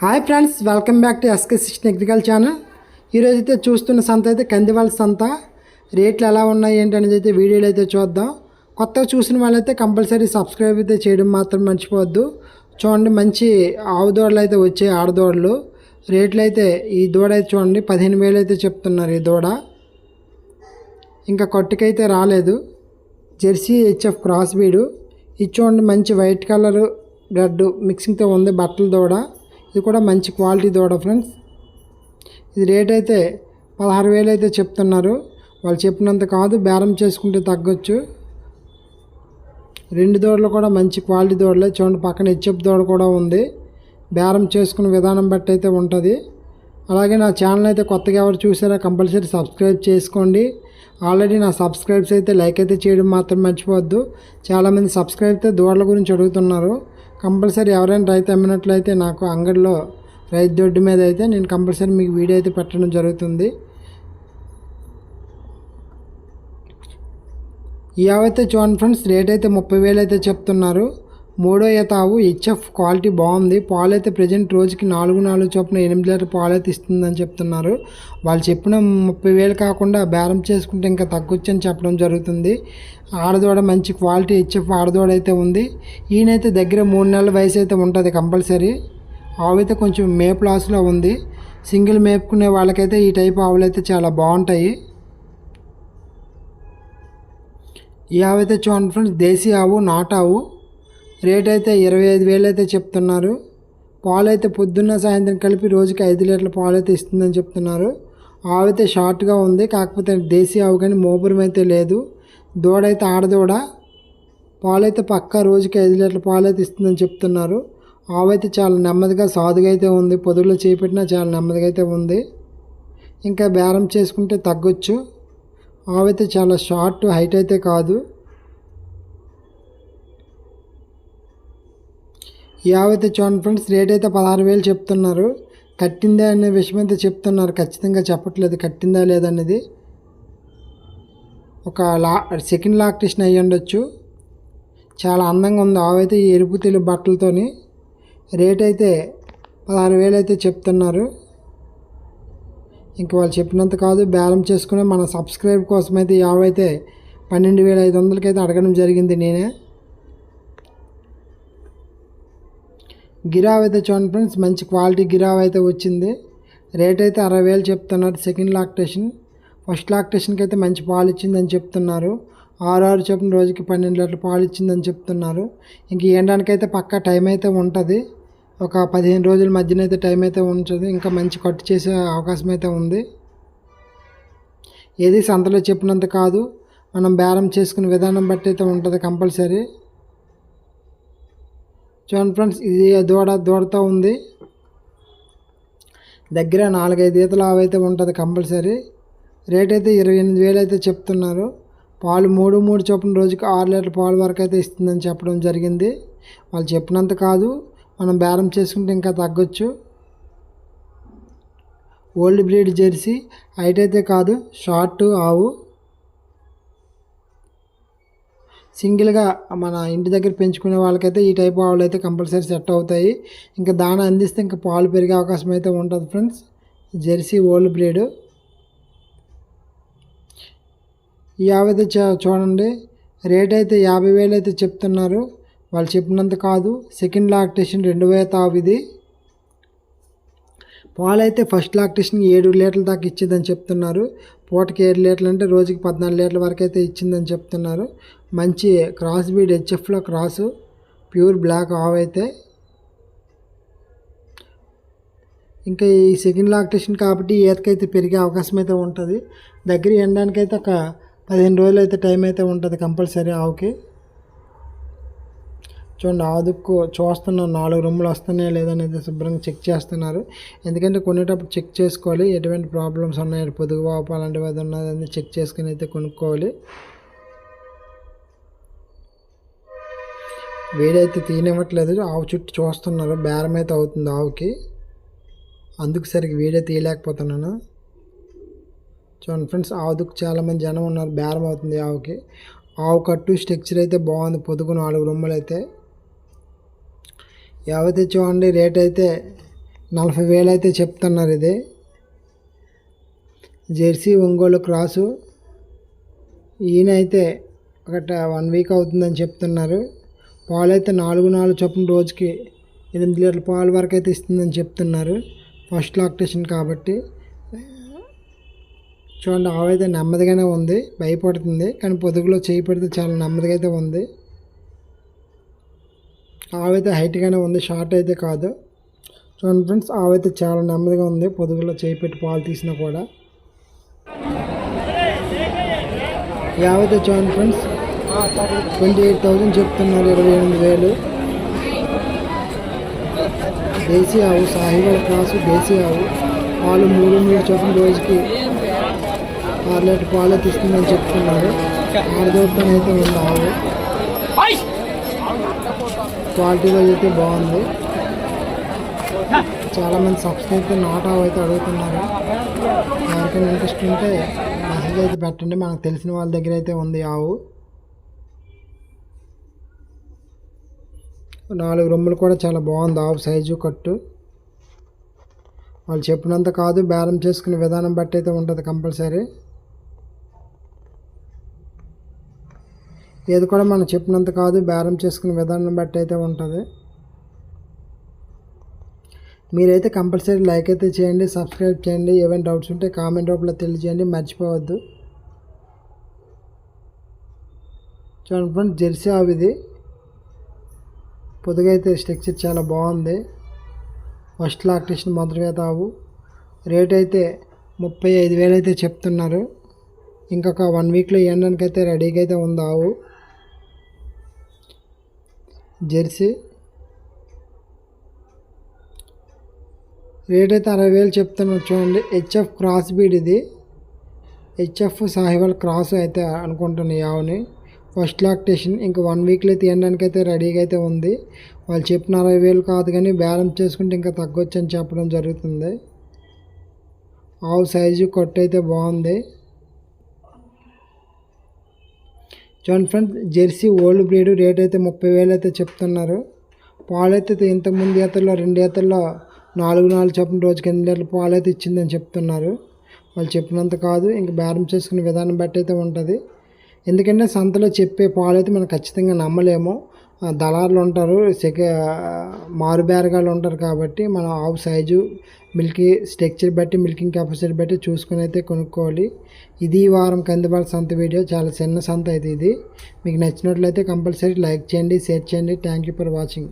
Hi friends welcome back to SK sixteen ఎగ్రికల్ channel ఈరోజు అయితే చూస్తున్న సంత అయితే కందివాళ్ళ సంత. రేట్లు ఎలా ఉన్నాయి ఏంటి అనేది అయితే వీడియోలు అయితే చూద్దాం. కొత్తగా చూసిన వాళ్ళైతే కంపల్సరీ సబ్స్క్రైబ్ అయితే చేయడం మాత్రం మర్చిపోవద్దు. చూడండి మంచి ఆవు దూడలు అయితే వచ్చాయి ఆడదూడలు రేట్లు అయితే ఈ దూడ అయితే చూడండి పదిహేను వేలు అయితే చెప్తున్నారు ఈ దూడ. ఇంకా కొట్టుకైతే రాలేదు. జెర్సీ హెచ్ఎఫ్ క్రాస్ బీడు. ఇది చూడండి మంచి వైట్ కలర్ రెడ్ మిక్సింగ్తో ఉంది బట్టల దూడ. ఇది కూడా మంచి క్వాలిటీ దూడ ఫ్రెండ్స్. ఇది రేట్ అయితే పదహారు వేలు అయితే చెప్తున్నారు. వాళ్ళు చెప్పినంత కాదు బేరం చేసుకుంటే తగ్గొచ్చు. రెండు దూడలు కూడా మంచి క్వాలిటీ దూడలే. చూడండి పక్కన హెచ్ఎఫ్ దూడ కూడా ఉంది. బేరం చేసుకునే విధానం బట్టి అయితే ఉంటుంది. అలాగే నా ఛానల్ అయితే కొత్తగా ఎవరు చూసారో కంపల్సరీ సబ్స్క్రైబ్ చేసుకోండి. ఆల్రెడీ నా సబ్స్క్రైబ్స్ అయితే లైక్ అయితే చేయడం మాత్రం మర్చిపోవద్దు. చాలామంది సబ్స్క్రైబ్ అయితే దూడల గురించి అడుగుతున్నారు. కంపల్సరీ ఎవరైనా రైతు అమ్మినట్లయితే నాకు అంగడిలో రైతు దొడ్డు మీద అయితే నేను కంపల్సరీ మీకు వీడియో అయితే పెట్టడం జరుగుతుంది. ఇవైతే చూడండి ఫ్రెండ్స్ రేట్ అయితే ముప్పై వేలు అయితే చెప్తున్నారు. మూడో ఈత ఆవు హెచ్ఎఫ్ క్వాలిటీ బాగుంది. పాలు అయితే ప్రజెంట్ రోజుకి నాలుగు నాలుగు చొప్పున ఎనిమిది లీటర్ పాలు అయితే ఇస్తుందని చెప్తున్నారు. వాళ్ళు చెప్పిన ముప్పై వేలు కాకుండా బేరం చేసుకుంటే ఇంకా తగ్గొచ్చని చెప్పడం జరుగుతుంది. ఆడదోడ మంచి క్వాలిటీ హెచ్ఎఫ్ ఆడదోడ అయితే ఉంది. ఈయనైతే దగ్గర మూడు నెలల వయసు అయితే ఉంటుంది కంపల్సరీ. ఆవైతే కొంచెం మేపు లాస్లో ఉంది. సింగిల్ మేపుకునే వాళ్ళకైతే ఈ టైప్ ఆవులు అయితే చాలా బాగుంటాయి. ఈ ఆవు అయితే చూడండి ఫ్రెండ్స్ దేశీ ఆవు నాటు ఆవు. రేట్ అయితే ఇరవై ఐదు వేలు అయితే చెప్తున్నారు. పాలు అయితే పొద్దున్న సాయంత్రం కలిపి రోజుకి ఐదు లీటర్ల పాలు అయితే ఇస్తుందని చెప్తున్నారు. ఆవు అయితే షార్ట్గా ఉంది కాకపోతే దేశీ ఆవు కానీ మోపురం అయితే లేదు. దూడ అయితే ఆడదూడ పాలు అయితే పక్కా రోజుకి ఐదు లీటర్ల పాలు అయితే ఇస్తుందని చెప్తున్నారు. ఆవు అయితే చాలా నెమ్మదిగా సాదుగా అయితే ఉంది. పొదుగులో చేపెట్టినా చాలా నెమ్మదిగా అయితే ఉంది. ఇంకా బేరం చేసుకుంటే తగ్గొచ్చు. ఆవు అయితే చాలా షార్ట్ హైట్ అయితే కాదు. యావైతే చూడండి ఫ్రెండ్స్ రేట్ అయితే పదహారు వేలు చెప్తున్నారు. కట్టిందా అనే విషయం అయితే చెప్తున్నారు. ఖచ్చితంగా చెప్పట్లేదు. కట్టిందా లేదనేది ఒక లా సెకండ్ లాక్టేషన్ అయ్యి ఉండొచ్చు. చాలా అందంగా ఉంది. ఆవైతే ఈ ఎరుపు తెలుగు బట్టలతోని రేట్ అయితే పదహారు వేలు అయితే చెప్తున్నారు. ఇంక వాళ్ళు చెప్పినంత కాదు. బేరం చేసుకుని మన సబ్స్క్రైబ్ కోసం అయితే పన్నెండు వేల ఐదు వందలకి అయితే అడగడం జరిగింది నేనే. గిరావ్ అయితే చూడండి ఫ్రెండ్స్ మంచి క్వాలిటీ గిరావ్ అయితే వచ్చింది. రేట్ అయితే అరవై వేలు చెప్తున్నారు సెకండ్ లాక్టేషన్ ఫస్ట్ లాక్టేషన్కి అయితే మంచి పాలు ఇచ్చిందని చెప్తున్నారు. ఆరు ఆరు చెప్పిన రోజుకి పన్నెండు లీటర్లు పాలు ఇచ్చిందని చెప్తున్నారు. ఇంక ఎండడానికైతే పక్కా టైం అయితే ఉంటుంది. ఒక పదిహేను రోజుల మధ్యన అయితే టైం అయితే ఉంటుంది. ఇంకా మంచి కట్టు చేసే అవకాశం అయితే ఉంది. ఏది సంతలో చెప్పినంత కాదు. మనం బేరం చేసుకునే విధానం బట్టి అయితే ఉంటుంది కంపల్సరీ. చూడండి ఫ్రెండ్స్ ఇది దూడ దూడతో ఉంది. దగ్గర నాలుగైదు ఈతలు అవైతే ఉంటుంది కంపల్సరీ. రేట్ అయితే ఇరవై ఎనిమిది వేలు అయితే చెప్తున్నారు. పాలు మూడు మూడు చొప్పున రోజుకి ఆరు లీటర్ పాలు వరకు అయితే ఇస్తుందని చెప్పడం జరిగింది. వాళ్ళు చెప్పినంత కాదు మనం బేరం చేసుకుంటే ఇంకా తగ్గొచ్చు. ఓల్డ్ బ్రీడ్ జెర్సీ హైట్ అయితే కాదు షార్ట్ ఆవు. సింగిల్గా మన ఇంటి దగ్గర పెంచుకునే వాళ్ళకైతే ఈ టైప్ ఆవులు అయితే కంపల్సరీ సెట్ అవుతాయి. ఇంకా దాన అందిస్తే ఇంకా పాలు పెరిగే అవకాశం అయితే ఉంటుంది ఫ్రెండ్స్. Jersey old breed. ఈ ఆవైతే చూడండి. రేట్ అయితే యాభై వేలు అయితే చెప్తున్నారు. వాళ్ళు చెప్పినంత కాదు. సెకండ్ లాక్టేషన్ రెండు వేల తావిది ఇది. పాలు అయితే ఫస్ట్ లాక్టేషన్ ఏడు లీటర్ల దాకా ఇచ్చేదని చెప్తున్నారు. పూటకి ఏడు లీటర్లు అంటే రోజుకి పద్నాలుగు లీటర్ల వరకు అయితే ఇచ్చిందని చెప్తున్నారు. మంచి క్రాస్ బీడ్ హెచ్ఎఫ్లో క్రాసు ప్యూర్ బ్లాక్ ఆవు అయితే. ఇంకా ఈ సెకండ్ లాక్టేషన్ కాబట్టి ఈతకైతే పెరిగే అవకాశం అయితే ఉంటుంది. దగ్గర ఎండడానికి అయితే ఒక పదిహేను రోజులు అయితే టైం అయితే ఉంటుంది కంపల్సరీ ఆవుకి. చూడండి ఆదుకు చూస్తున్నాను నాలుగు రూములు వస్తున్నాయా లేదనేది శుభ్రంగా చెక్ చేస్తున్నారు. ఎందుకంటే కొనేటప్పుడు చెక్ చేసుకోవాలి ఎటువంటి ప్రాబ్లమ్స్ ఉన్నాయి పొదుగు వాపు అలాంటివి ఏదో ఉన్నదని చెక్ చేసుకుని అయితే కొనుక్కోవాలి. వేడైతే తీయనివ్వట్లేదు ఆవు చుట్టూ చూస్తున్నారు బేరం అయితే అవుతుంది ఆవుకి. అందుకు సరిగ్గా వేడే తీయలేకపోతున్నాను. చూడండి ఫ్రెండ్స్ ఆవుకు చాలామంది జనం ఉన్నారు బేరం అవుతుంది ఆవుకి. ఆవు కట్టు స్ట్రక్చర్ అయితే బాగుంది పొదుగు నాలుగు రొమ్మలు అయితే. యావైతే చూడండి రేట్ అయితే నలభై వేలు అయితే చెప్తున్నారు ఇది. Jersey Ongole cross. ఈయన అయితే ఒక వన్ వీక్ అవుతుందని చెప్తున్నారు. పాలు అయితే నాలుగు నాలుగు చొప్పున రోజుకి ఎనిమిది లీటర్ల పాలు వరకు అయితే ఇస్తుందని చెప్తున్నారు. ఫస్ట్ లాక్టేషన్ కాబట్టి. చూడండి ఆవు అయితే నెమ్మదిగానే ఉంది భయపడుతుంది. కానీ పొదుగులో చేయి పెడితే చాలా నెమ్మదిగా అయితే ఉంది. ఆవైతే హైట్గానే ఉంది షార్ట్ అయితే కాదు. చూడండి ఫ్రెండ్స్ ఆవైతే చాలా నెమ్మదిగా ఉంది పొదుగులో చేయి పెట్టి పాలు తీసినా కూడా. యావైతే చూడండి ఫ్రెండ్స్ ట్వంటీ ఎయిట్ థౌజండ్ చెప్తున్నారు ఇరవై ఎనిమిది వేలు. దేశీ ఆవు సాహివాల్ క్రాసు దేశీ ఆవు. పాలు మూడు మూడు చొప్పున రోజుకి ఆరు లీటర్ పాలే తీస్తుందని చెప్తున్నారు. ఆరు దూరం అయితే ఉంది ఆవు. క్వాలిటీగా అయితే బాగుంది. చాలామంది సబ్స్క్రైబ్ నాట్ ఆవు అయితే అడుగుతున్నారు. ఎవరికైనా ఇంట్రెస్ట్ ఉంటే మెసేజ్ అయితే పెట్టండి. మనకు తెలిసిన వాళ్ళ దగ్గర అయితే ఉంది ఆవు. నాలుగు రొమ్ములు కూడా చాలా బాగుంది ఆవు సైజు కట్టు. వాళ్ళు చెప్పినంత కాదు బేరం చేసుకునే విధానం బట్టి అయితే ఉంటుంది కంపల్సరీ. ఏది కూడా మనం చెప్పినంత కాదు బేరం చేసుకునే విధానం బట్టి అయితే ఉంటుంది. మీరైతే కంపల్సరీ లైక్ అయితే చేయండి సబ్స్క్రైబ్ చేయండి. ఏమైనా డౌట్స్ ఉంటే కామెంట్ రూపంలో తెలియజేయండి మర్చిపోవద్దు. చూడండి ఫ్రెండ్స్ జెర్సీ ఆవు ఇది. పొదుగైతే స్ట్రక్చర్ చాలా బాగుంది. ఫస్ట్ లాక్టేషన్ మాత్రమే ఆవు. రేట్ అయితే ముప్పై ఐదు వేలు అయితే చెప్తున్నారు. ఇంకొక వన్ వీక్లో ఇవ్వడానికి అయితే రెడీగా అయితే ఉంది ఆవు. జెర్సీ. రేట్ అయితే అరవై వేలు చెప్తున్నారు చూడండి. హెచ్ఎఫ్ క్రాస్ బీడ్ ఇది. హెచ్ఎఫ్ సాహివాల్ క్రాస్ అయితే అనుకుంటున్నాను ఈ ఆవుని. ఫస్ట్ లాక్టేషన్ ఇంకా వన్ వీక్లో తీయడానికి అయితే రెడీగా అయితే ఉంది. వాళ్ళు చెప్పిన అరవై వేలు కాదు కానీ బ్యాలెన్స్ చేసుకుంటే ఇంకా తగ్గొచ్చని చెప్పడం జరుగుతుంది. ఆవు సైజు కొట్టు అయితే బాగుంది. చూడండి friends Jersey old breed rate అయితే ముప్పై వేలు అయితే చెప్తున్నారు. పాలు అయితే ఇంతకుముందు ఈతల్లో రెండు ఈతల్లో నాలుగు నాలుగు చెప్పిన రోజుకి ఎనిమిది లీటర్ల పాలు అయితే ఇచ్చిందని చెప్తున్నారు. వాళ్ళు చెప్పినంత కాదు ఇంక బేరం చేసుకునే విధానం బట్టి అయితే ఉంటుంది. ఎందుకంటే సంతలో చెప్పే పాలు అయితే మనం ఖచ్చితంగా నమ్మలేము. దళారులు ఉంటారు సెక మారుబేరగాళ్ళు ఉంటారు కాబట్టి మనం ఆవు సైజు మిల్కీ స్ట్రక్చర్ బట్టి మిల్కింగ్ కెపాసిటీ బట్టి చూసుకుని అయితే కొనుక్కోవాలి. ఇది ఈ వారం కందిబాల సంత వీడియో. చాలా చిన్న సంత అయితే ఇది. మీకు నచ్చినట్లయితే కంపల్సరీ లైక్ చేయండి షేర్ చేయండి. Thank you for watching